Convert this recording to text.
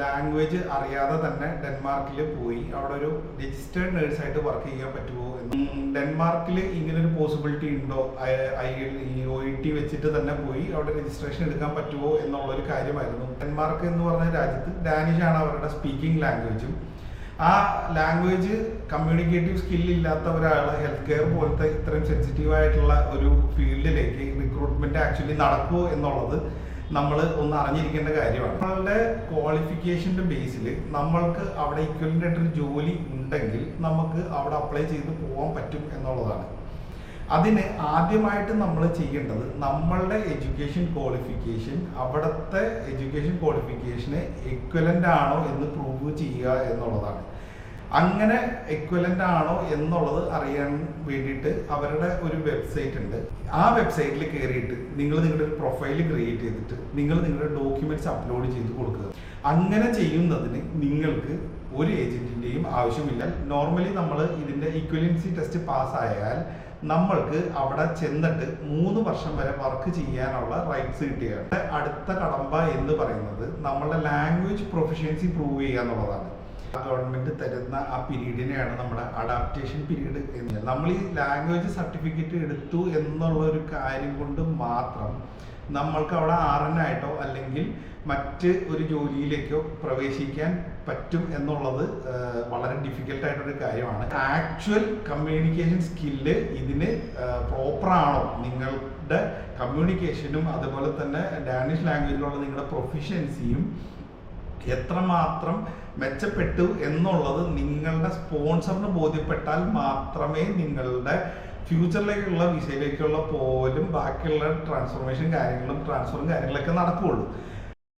Language അറിയാതെ തന്നെ ഡെൻമാർക്കിൽ പോയി. അവിടെ ഒരു രജിസ്റ്റേഡ് നേഴ്സായിട്ട് വർക്ക് ചെയ്യാൻ പറ്റുമോ ഡെൻമാർക്കിൽ ഇങ്ങനെ ഒരു പോസിബിലിറ്റി ഉണ്ടോ? ഐ ഒ ടി വെച്ചിട്ട് തന്നെ പോയി അവിടെ രജിസ്ട്രേഷൻ എടുക്കാൻ പറ്റുമോ എന്നുള്ളൊരു കാര്യമായിരുന്നു. ഡെൻമാർക്ക് എന്ന് പറഞ്ഞ രാജ്യത്ത് ഡാനിഷ് ആണ് അവരുടെ സ്പീക്കിംഗ് ലാംഗ്വേജും ആ ലാംഗ്വേജ് കമ്മ്യൂണിക്കേറ്റീവ് സ്കിൽ ഇല്ലാത്ത ഒരാൾ ഹെൽത്ത് കെയർ പോലത്തെ ഇത്രയും സെൻസിറ്റീവ് ആയിട്ടുള്ള ഒരു ഫീൽഡിലേക്ക് റിക്രൂട്ട്മെന്റ് ആക്ച്വലി നടക്കുമോ എന്നുള്ളത് നമ്മൾ ഒന്ന് അറിഞ്ഞിരിക്കേണ്ട കാര്യമാണ്. നമ്മളുടെ ക്വാളിഫിക്കേഷന്റെ ബേസിൽ നമ്മൾക്ക് അവിടെ ഇക്വലന്റ് ആയിട്ടൊരു ജോലി ഉണ്ടെങ്കിൽ നമുക്ക് അവിടെ അപ്ലൈ ചെയ്ത് പോകാൻ പറ്റും എന്നുള്ളതാണ്. അതിന് ആദ്യമായിട്ട് നമ്മൾ ചെയ്യേണ്ടത് നമ്മളുടെ എഡ്യൂക്കേഷൻ ക്വാളിഫിക്കേഷൻ അവിടുത്തെ എഡ്യൂക്കേഷൻ ക്വാളിഫിക്കേഷന് എക്വലന്റ് ആണോ എന്ന് പ്രൂവ് ചെയ്യുക എന്നുള്ളതാണ്. അങ്ങനെ എക്വലന്റ് ആണോ എന്നുള്ളത് അറിയാൻ വേണ്ടിയിട്ട് അവരുടെ ഒരു വെബ്സൈറ്റ് ഉണ്ട്. ആ വെബ്സൈറ്റിൽ കയറിയിട്ട് നിങ്ങൾ നിങ്ങളുടെ ഒരു പ്രൊഫൈൽ ക്രിയേറ്റ് ചെയ്തിട്ട് നിങ്ങൾ നിങ്ങളുടെ ഡോക്യുമെന്റ്സ് അപ്ലോഡ് ചെയ്ത് കൊടുക്കുക. അങ്ങനെ ചെയ്യുന്നതിന് നിങ്ങൾക്ക് ഒരു ഏജന്റിന്റെയും ആവശ്യമില്ല. നോർമലി നമ്മൾ ഇതിന്റെ ഇക്വലൻസി ടെസ്റ്റ് പാസ്സായാൽ നമ്മൾക്ക് അവിടെ ചെന്നിട്ട് മൂന്ന് വർഷം വരെ വർക്ക് ചെയ്യാനുള്ള റൈറ്റ്സ് കിട്ടുകയാണ് അടുത്ത കടമ്പ എന്ന് പറയുന്നത് നമ്മളുടെ ലാംഗ്വേജ് പ്രൊഫഷ്യൻസി പ്രൂവ് ചെയ്യുക എന്നുള്ളതാണ്. ഗവൺമെന്റ് തരുന്ന ആ പീരീഡിനെയാണ് നമ്മുടെ അഡാപ്റ്റേഷൻ പീരീഡ് എന്ന്. നമ്മൾ ഈ ലാംഗ്വേജ് സർട്ടിഫിക്കറ്റ് എടുത്തു എന്നുള്ള ഒരു കാര്യം കൊണ്ട് മാത്രം നമ്മൾക്ക് അവിടെ ആയിട്ടോ അല്ലെങ്കിൽ മറ്റ് ഒരു ജോലിയിലേക്കോ പ്രവേശിക്കാൻ പറ്റും എന്നുള്ളത് വളരെ ഡിഫിക്കൽട്ടായിട്ടൊരു കാര്യമാണ്. ആക്ച്വൽ കമ്മ്യൂണിക്കേഷൻ സ്കില്ല് ഇതിന് പ്രോപ്പറാണോ നിങ്ങളുടെ കമ്മ്യൂണിക്കേഷനും അതുപോലെ തന്നെ ഡാനിഷ് ലാംഗ്വേജിലുള്ള നിങ്ങളുടെ പ്രൊഫിഷ്യൻസിയും എത്രമാത്രം മെച്ചപ്പെട്ടു എന്നുള്ളത് നിങ്ങളുടെ സ്പോൺസറിന് ബോധ്യപ്പെട്ടാൽ മാത്രമേ നിങ്ങളുടെ ഫ്യൂച്ചറിലേക്കുള്ള വിഷയിലേക്കുള്ള പോലും ബാക്കിയുള്ള ട്രാൻസ്ഫോർമേഷൻ കാര്യങ്ങളും ട്രാൻസ്ഫറും കാര്യങ്ങളൊക്കെ നടക്കുകയുള്ളൂ.